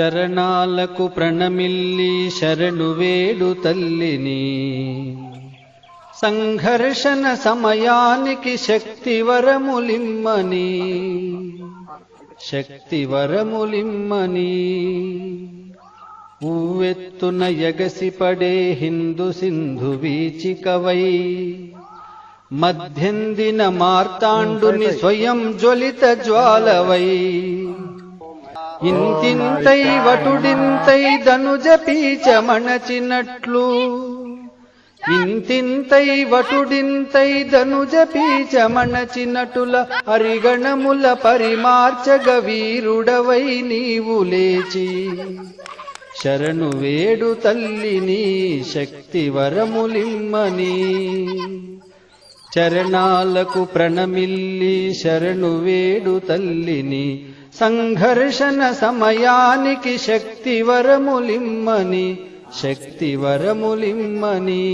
చరణాలకు ప్రణమిల్లి శరణు వేడు తల్లిని. సంఘర్షణ సమయానికి శక్తి వరములిమ్మని శక్తి వరములిమ్మని ఊవెత్తున ఎగసిపడే హిందు సింధు వీచికవై. మధ్యందిన మార్తాండుని స్వయం జ్వలిత జ్వాలవై. ఇంతింతై వటుడింతై ధనుజ పీచమణచినట్లు ఇంతింతై వటుడింతై ధనుజ పీచమణచినటుల హరిగణముల పరిమార్చగ వీరుడవై నీవు లేచి. శరణు వేడు తల్లిని శక్తి వరములిమ్మని. చరణాలకు ప్రణమిల్లి శరణు వేడు తల్లిని సంఘర్షణ సమయానికి శక్తివరములిమ్మని శక్తివరములిమ్మని.